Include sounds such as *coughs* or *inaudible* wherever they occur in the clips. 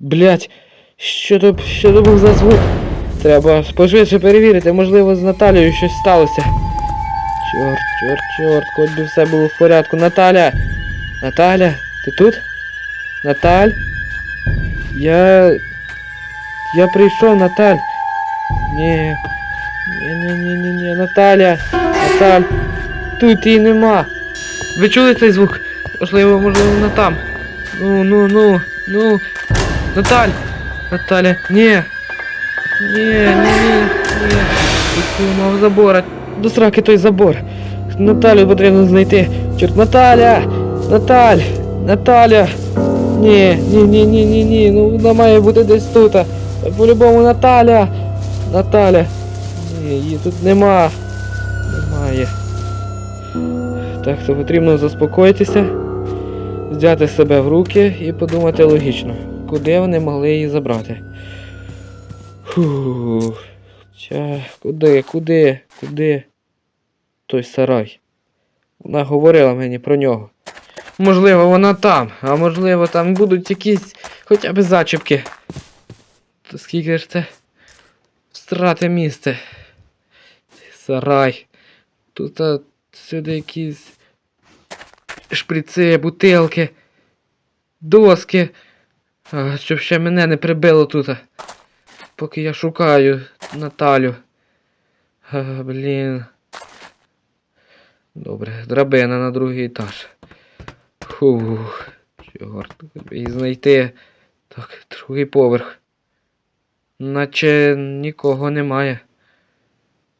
Блять, що то, що то був за звук? Треба пошвидше перевірити, можливо, з Наталією щось сталося. Чорт, чорт, чорт, хоч би все було в порядку. Наталя! Наталя, ти тут? Наталь? Я. Я прийшов, Наталь. Ні. Ні, ні, ні, ні, ні, Наталя. Наталь. Тут її нема. Ви чули цей звук? Можливо, можливо, вона там. Ну, ну, ну, ну. Наталь! Наталя, ні. Ні, ні, ні, ні. Тут мав забора. До сраки той забор. Наталю потрібно знайти. Чорт, Наталя! Наталь! Наталя! Ні, ні, ні, ні, ні, ні. Ну вона має бути десь тут. По-любому Наталя! Наталя! Ні, її тут нема. Немає. Так, то потрібно заспокоїтися, взяти себе в руки і подумати логічно, куди вони могли її забрати. Фу. Ча, куди, куди, куди? Той сарай. Вона говорила мені про нього. Можливо, вона там, а можливо, там будуть якісь хоча б зачіпки. То скільки ж це встрати місце? Сарай. Тут а, сюди якісь шприци, бутилки, доски. Щоб ще мене не прибило тут. Поки я шукаю Наталю. А, блін. Добре, драбина на другий етаж. Фух. Чорт, би знайти. Так, другий поверх. Наче нікого немає.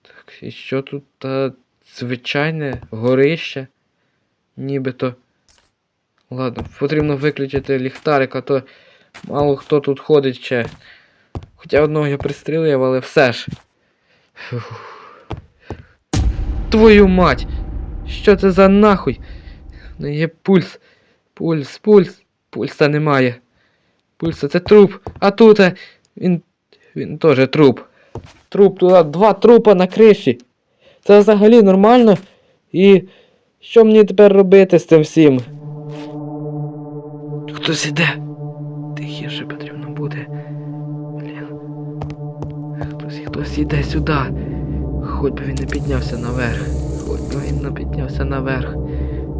Так, і що тут та звичайне горище? Нібито. Ладно, потрібно виключити ліхтарик, а то мало хто тут ходить ще. Хоча одного я пристрілив, але все ж. Твою мать! Що це за нахуй? Не є пульс. Пульс, пульс. Пульса немає. Пульса це труп. А тут е, він. Він теж труп. Труп туди, два трупа на криші. Це взагалі нормально? І що мені тепер робити з цим всім? Хтось іде. Тихіше потрібно буде. Блін. Хтось, хтось іде сюди. Хоч би він не піднявся наверх. Хоч би він не піднявся наверх.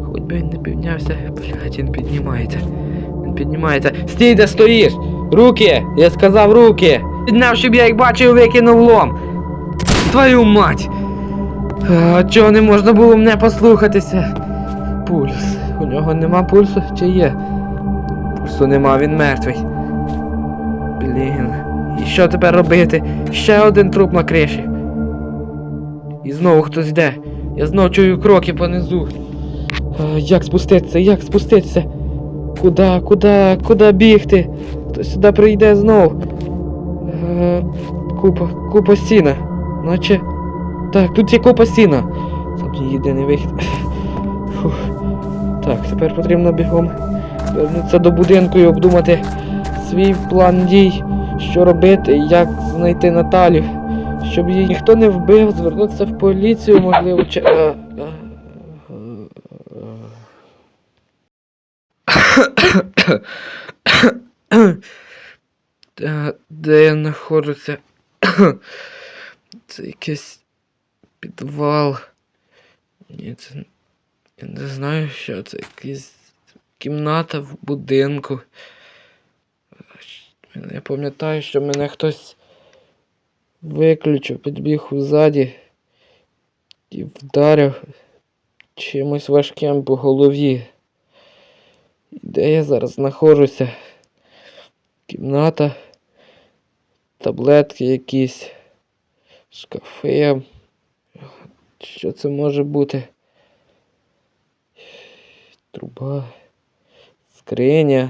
Хоч би він не піднявся. Блять, він піднімається. Він піднімається. Стій, де стоїш! Руки! Я сказав руки! Підняв, щоб я їх бачив, викинув лом. Твою мать! Чого не можна було мене послухатися? Пульс. У нього нема пульсу чи є? Пульсу нема, він мертвий. Блін. І що тепер робити? Ще один труп на криші. І знову хтось йде. Я знову чую кроки понизу. Як спуститися? Як спуститися? Куда, куда, куди бігти? Хто сюди прийде знов? Е, купа, купа сіна. Наче. Так, тут є купа сіна. Це єдиний вихід. Фух. Так, тепер потрібно бігом вернутися до будинку і обдумати свій план дій, що робити, як знайти Наталю, щоб її ніхто не вбив, звернутися в поліцію, можливо, чи. е, е, е. *coughs* Де я знаходжуся? *coughs* Це якийсь підвал. Ні, це. Я не знаю, що це якась кімната в будинку. Я пам'ятаю, що мене хтось виключив, підбіг ззаді і вдарив чимось важким по голові. Де я зараз знаходжуся? Кімната, таблетки якісь, шкафи. Що це може бути? Труба, скриня.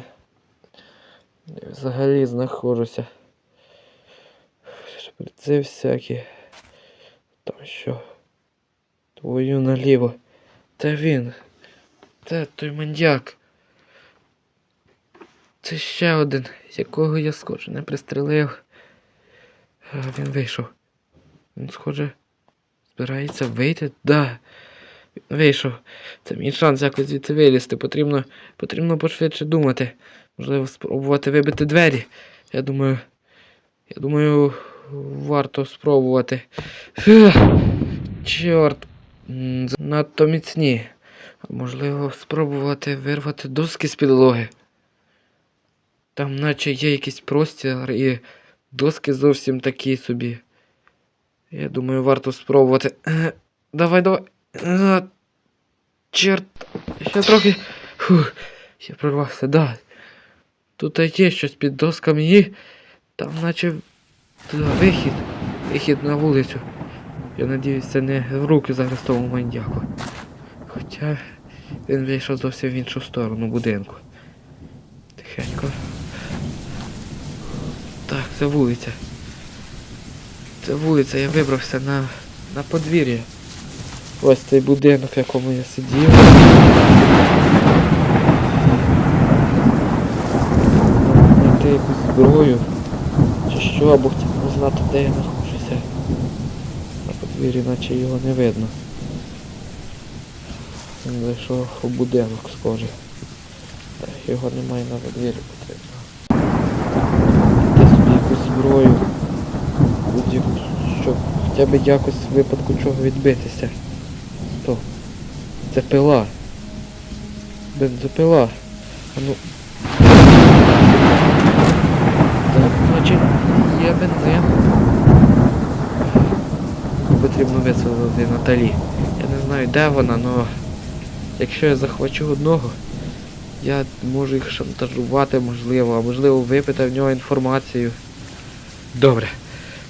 Взагалі знаходжуся. Шприци всякі. Там що? Твою наліво. Це він. Це той мандяк. Це ще один, якого я схоже не пристрелив. Він вийшов. Він, схоже, збирається вийти? Да. Вийшов. Це мій шанс якось звідси вилізти. Потрібно, потрібно пошвидше думати. Можливо, спробувати вибити двері. Я думаю. Я думаю, варто спробувати. Фух, Чорт. Надто міцні. Можливо, спробувати вирвати доски з підлоги. Там наче є якийсь простір і доски зовсім такі собі. Я думаю, варто спробувати. Давай, давай. Е, Чорт. Ще трохи. Фух. Я прорвався, да. Тут є щось під досками і там наче да, вихід. Вихід на вулицю. Я надіюсь, це не в руки зараз тому мандяку. Хоча він вийшов зовсім в іншу сторону будинку. Тихенько. Так, це вулиця. Це вулиця, я вибрався на, на подвір'я. Ось цей будинок, в якому я сидів. Знайти якусь зброю. Чи що, або б знати, де я знаходжуся. На подвір'ї наче його не видно. Він зайшов у будинок, схоже. Та Його немає на подвір'ї потрібно. Де собі якусь зброю. Щоб хоча б якось в випадку чого відбитися. Стоп. Це пила. Бензопила. А ну. Так, значить, є бензин. Потрібно висадити Наталі. Я не знаю де вона, але якщо я захвачу одного, я можу їх шантажувати, можливо, а можливо випити в нього інформацію. Добре.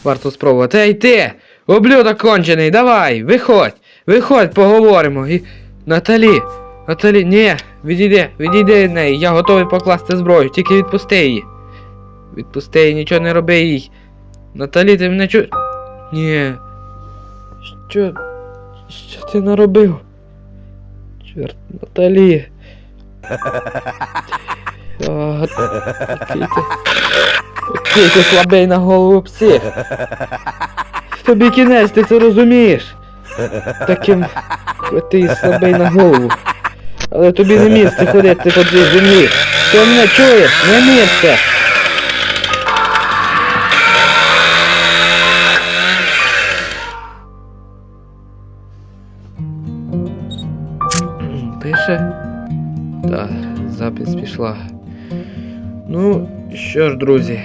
Варто спробувати. Ей ти! Облюдок кончений, давай! Виходь! Виходь, поговоримо. І... Наталі! Наталі, ні, відійди, відійди від неї, я готовий покласти зброю, тільки відпусти її. Відпусти її, нічого не роби їй. Наталі, ти мене чу... Ні. Що. Що ти наробив? Чорт, Наталі. А, який ти. Який ти слабий на голову псих. Тобі кінець, ти це розумієш. Таким ти слабий на голову. Але тобі не місце ходити по цій землі. Ти мене чуєш? Не місце. Пише? Так, запис пішла. Ну, що ж, друзі,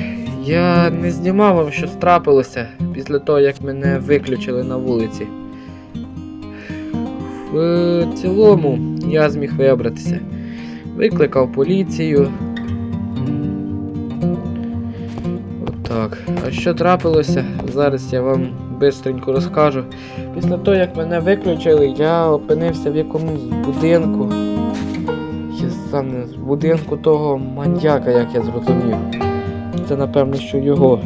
я не знімав вам, що трапилося після того, як мене виключили на вулиці. Цілому я зміг вибратися. Викликав поліцію. Отак. А що трапилося? Зараз я вам бистренько розкажу. Після того, як мене виключили, я опинився в якомусь будинку. Я сам не з будинку того маньяка, як я зрозумів. Це напевно, що його.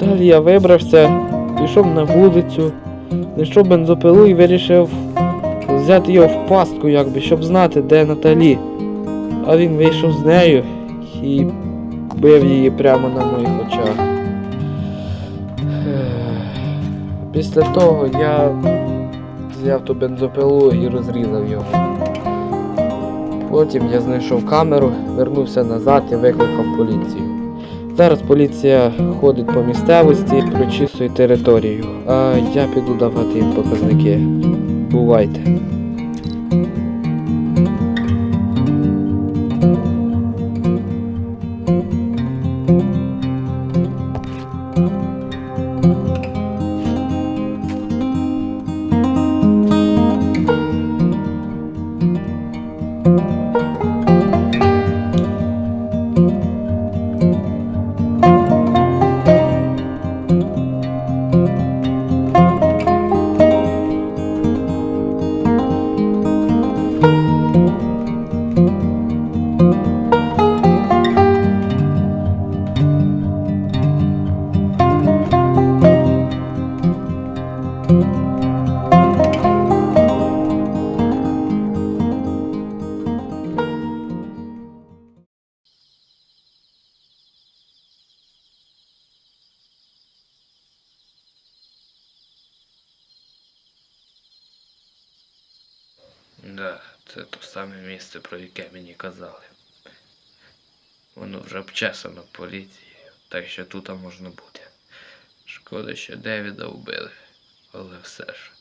Далі я вибрався, пішов на вулицю, знайшов бензопилу і вирішив взяти його в пастку, якби, щоб знати, де Наталі. А він вийшов з нею і бив її прямо на моїх очах. Після того я взяв ту бензопилу і розрізав його. Потім я знайшов камеру, вернувся назад і викликав поліцію. Зараз поліція ходить по місцевості, прочісує територію, а я піду давати їм показники. Бувайте. Саме місце, про яке мені казали. Воно вже обчесано поліцією, так що тут можна бути. Шкода, що Девіда вбили, але все ж.